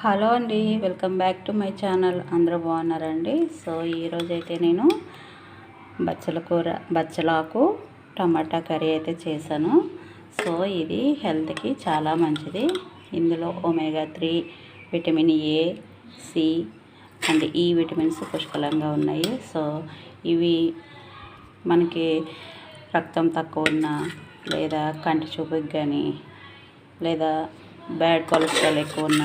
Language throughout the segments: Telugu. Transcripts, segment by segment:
హలో అండి welcome back to my channel. అందరూ బాగున్నారండి? సో ఈరోజు అయితే నేను బచ్చల కూర బచ్చలాకు టమాటా కర్రీ అయితే చేశాను. సో ఇది హెల్త్కి చాలా మంచిది. ఇందులో omega three vitamin A C and E vitamins పుష్కలంగా ఉన్నాయి. సో ఇవి మనకి రక్తం తక్కువ ఉన్న లేదా కంటి చూపుకి కానీ లేదా బ్యాడ్ కొలెస్ట్రాల్ ఎక్కువ ఉన్న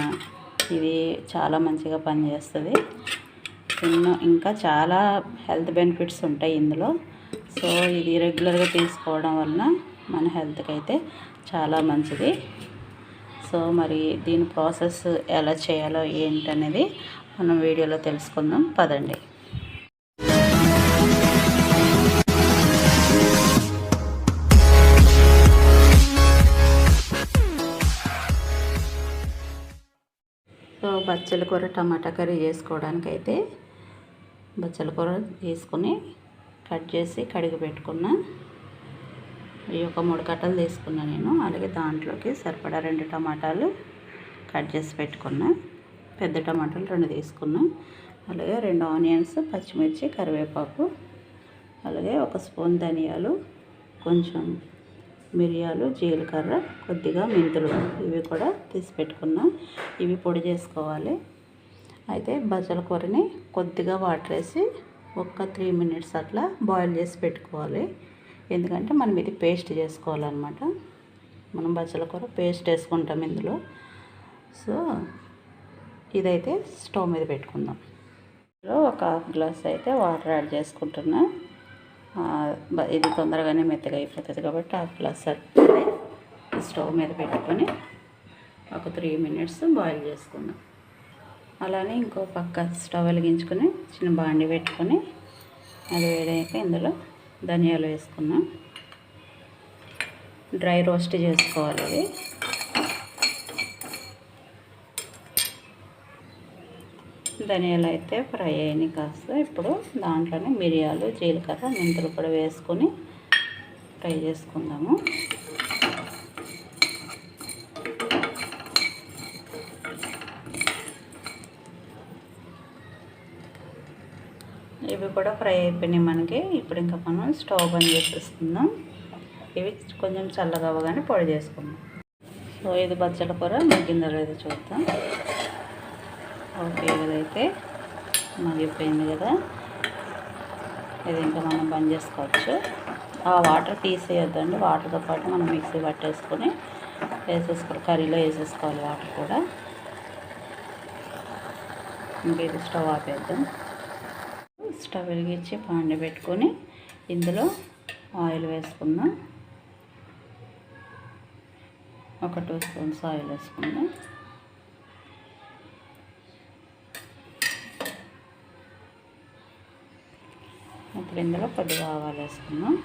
ఇది చాలా మంచిగా పనిచేస్తుంది. ఎన్నో ఇంకా చాలా హెల్త్ బెనిఫిట్స్ ఉంటాయి ఇందులో. సో ఇది రెగ్యులర్గా తీసుకోవడం వలన మన హెల్త్కి అయితే చాలా మంచిది. సో మరి దీని ప్రాసెస్ ఎలా చేయాలో ఏంటనేది మనం వీడియోలో తెలుసుకుందాం. పదండి. బచ్చల కూర టమాటా కర్రీ చేసుకోవడానికి అయితే బచ్చల కూర తీసుకుని కట్ చేసి కడిగి పెట్టుకున్న ఈ ఒక మూడు కట్టలు తీసుకున్నా నేను. అలాగే దాంట్లోకి సరిపడా రెండు టమాటాలు కట్ చేసి పెట్టుకున్నా. పెద్ద టమాటాలు రెండు తీసుకున్నా. అలాగే రెండు ఆనియన్స్ పచ్చిమిర్చి కరివేపాకు అలాగే ఒక స్పూన్ ధనియాలు కొంచెం మిరియాలు జీలకర్ర కొద్దిగా మెంతులు ఇవి కూడా తీసి పెట్టుకున్నాం. ఇవి పొడి చేసుకోవాలి. అయితే బజ్జల కూరని కొద్దిగా వాటర్ వేసి ఒక్క త్రీ మినిట్స్ అట్లా బాయిల్ చేసి పెట్టుకోవాలి. ఎందుకంటే మనం ఇది పేస్ట్ చేసుకోవాలన్నమాట. మనం బజ్జల కూర పేస్ట్ వేసుకుంటాం ఇందులో. సో ఇదైతే స్టవ్ మీద పెట్టుకుందాం. ఒక హాఫ్ గ్లాస్ అయితే వాటర్ యాడ్ చేసుకుంటున్నా. ఇది తొందరగానే మెత్తగా అయిపోతుంది కాబట్టి ఆ గ్లాస్ సరిపోతుంది స్టవ్ మీద పెట్టుకొని ఒక త్రీ మినిట్స్ బాయిల్ చేసుకున్నాం అలానే ఇంకో పక్క స్టవ్ వెలిగించుకొని చిన్న బాండి పెట్టుకొని అది వేడాక ఇందులో ధనియాలు వేసుకున్నాం డ్రై రోస్ట్ చేసుకోవాలి ధనియాలు అయితే ఫ్రై అయినాయి కాస్త. ఇప్పుడు దాంట్లోనే మిరియాలు జీలకర్ర మెంతులు కూడా వేసుకొని ఫ్రై చేసుకుందాము. ఇవి కూడా ఫ్రై అయిపోయినాయి మనకి. ఇప్పుడు ఇంకా మనం స్టవ్ బంద్ చేసేసుకుందాం. ఇవి కొంచెం చల్లగా అవ్వగానే పొడి చేసుకుందాం. సో ఇది బచ్చల కూర. మగ్గిందో లేదో చూద్దాం. ఓకే ఇదైతే మగిపోయింది కదా. ఇది ఇంకా మనం బంద్ చేసుకోవచ్చు. ఆ వాటర్ తీసేయొద్దండి. వాటర్తో పాటు మనం మిక్సీ పట్టేసుకొని వేసేసుకోవాలి కర్రీలో వేసేసుకోవాలి వాటర్ కూడా. ఇంకా ఇది స్టవ్ ఆపేద్దాం. స్టవ్ వెలిగించి పాండి పెట్టుకొని ఇందులో ఆయిల్ వేసుకుందాం. ఒక టూ స్పూన్స్ ఆయిల్ వేసుకుందాం. ఇప్పుడు ఇందులో కొద్దిగా ఆవాలు వేసుకున్నాం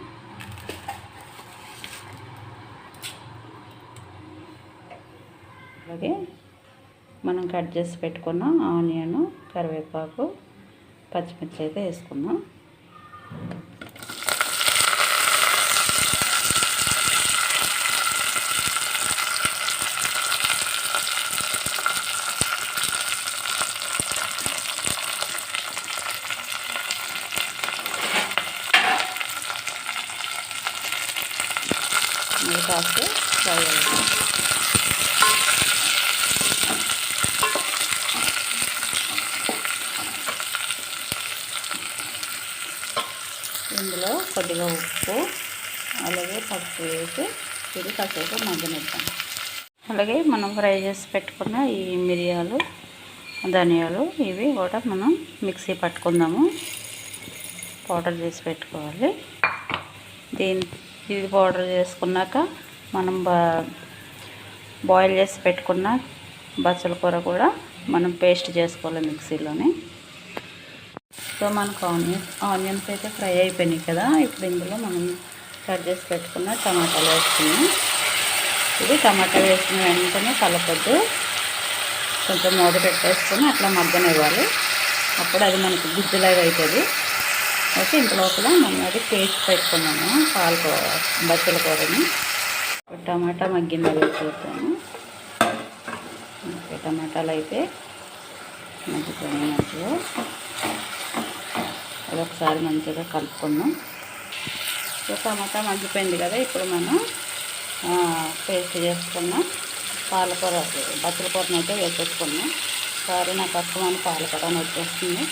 అలాగే మనం కట్ చేసి పెట్టుకున్న ఆనియన్ కరివేపాకు పచ్చిమిర్చి అయితే వేసుకున్నాం ఇది కాస్త ఫ్రై అవుతుంది ఇందులో కొద్దిగా ఉప్పు అలాగే పప్పు వేసి ఇది కాసేపు మగ్గనిద్దాం అలాగే మనం ఫ్రై చేసి పెట్టుకున్న ఈ మిరియాలు ధనియాలు ఇవి కూడా మనం మిక్సీ పట్టుకుందాము. పౌడర్ చేసి పెట్టుకోవాలి. దీని ఇది పౌడర్ చేసుకున్నాక మనం బా బాయిల్ చేసి పెట్టుకున్న బచ్చల కూర కూడా మనం పేస్ట్ చేసుకోవాలి మిక్సీలోనే. సో మనకు ఆనియన్ ఆనియన్స్ అయితే ఫ్రై అయిపోయినాయి కదా ఇప్పుడు ఇందులో మనం కట్ చేసి పెట్టుకున్న టమాటాలు వేసుకున్నాం. ఇది టమాటా వేసిన వెంటనే కలపద్దు. కొంచెం మూత పెట్టేసుకొని అట్లా మగ్గనివ్వాలి. అప్పుడు అది మనకు గుజ్జులాగా అవుతుంది అయితే ఇంత లోపల మనం అది పేస్ట్ పెట్టుకున్నాము పాలకూర బచ్చల కూరని. టమాటా మగ్గిందో చూద్దాము. టమాటాలు అయితే మగ్గిపోయినాయి మంచిగా. అది ఒకసారి మంచిగా కలుపుకున్నాం సో టమాటా మగ్గిపోయింది కదా ఇప్పుడు మనం పేస్ట్ చేసుకున్న. పాలకూర బచ్చల కూరని అయితే వేసేసుకున్నాం. సారీ నాకు అర్థమైన పాలకూర అని వచ్చేస్తుంది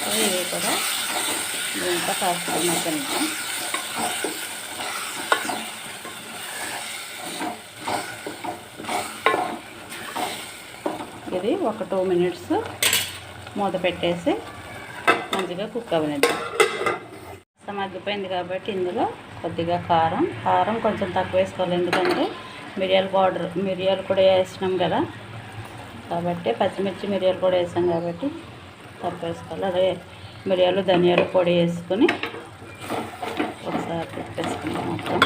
సో ఇవి కూడా దీంట్లో కాస్త మగ్గనిద్దాం. ఇది ఒక టూ మినిట్స్ మూత పెట్టేసి మంచిగా కుక్ అవనిద్దాం. మగ్గిపోయింది కాబట్టి ఇందులో కొద్దిగా కారం కారం కొంచెం తక్కువ వేసుకోవాలి. ఎందుకంటే మిరియాల పౌడర్ మిరియాలు కూడా వేసినాం కదా. కాబట్టి పచ్చిమిర్చి మిరియాలు కూడా వేసాం కాబట్టి పప్పు వేసుకోవాలి అదే మిరియాలు ధనియాలు పొడి వేసుకొని ఒకసారి పెట్టేసుకున్నాం మొత్తం.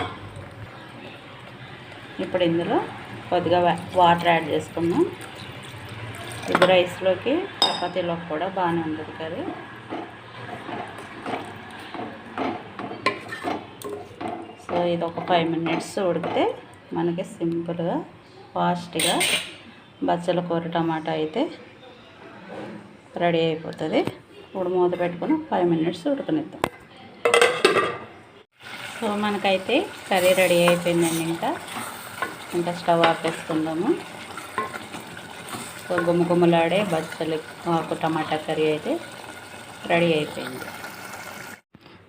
ఇప్పుడు ఇందులో కొద్దిగా వాటర్ యాడ్ చేసుకుందాం. ఇది రైస్లోకి చపాతీలోకి కూడా బాగానే ఉంటుంది కర్రీ. సో ఇది ఒక ఫైవ్ మినిట్స్ ఉడికితే మనకి సింపుల్గా ఫాస్ట్గా బచ్చల కూర టమాటా అయితే రెడీ అయిపోతుంది. ఇప్పుడు మూత పెట్టుకుని ఫైవ్ మినిట్స్ ఉడకనిద్దాం. సో మనకైతే కర్రీ రెడీ అయిపోయిందండి ఇంకా. ఇంకా స్టవ్ ఆపేసుకుందాము. సో గుమ్మగుమ్మలాడే బచ్చలు ఆకు టమాటా కర్రీ అయితే రెడీ అయిపోయింది.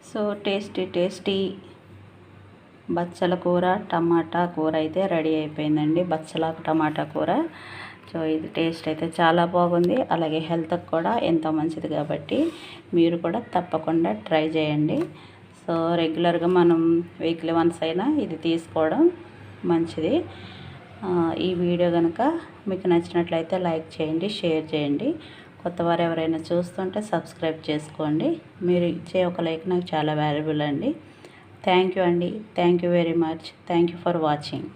సో టేస్టీ టేస్టీ బచ్చల కూర టమాటా కూర అయితే రెడీ అయిపోయిందండి. బచ్చలాకు టమాటా కూర. సో ఇది టేస్ట్ అయితే చాలా బాగుంది. అలాగే హెల్త్కి కూడా ఎంతో మంచిది కాబట్టి మీరు కూడా తప్పకుండా ట్రై చేయండి. సో రెగ్యులర్గా మనం వీక్లీ వన్స్ అయినా ఇది తీసుకోవడం మంచిది. ఈ వీడియో కనుక మీకు నచ్చినట్లయితే లైక్ చేయండి షేర్ చేయండి. కొత్త వారు ఎవరైనా చూస్తుంటే సబ్స్క్రైబ్ చేసుకోండి. మీరు ఇచ్చే ఒక లైక్ నాకు చాలా వాల్యుబుల్ అండి. థ్యాంక్ యూ అండి. Thank you very much. Thank you for watching.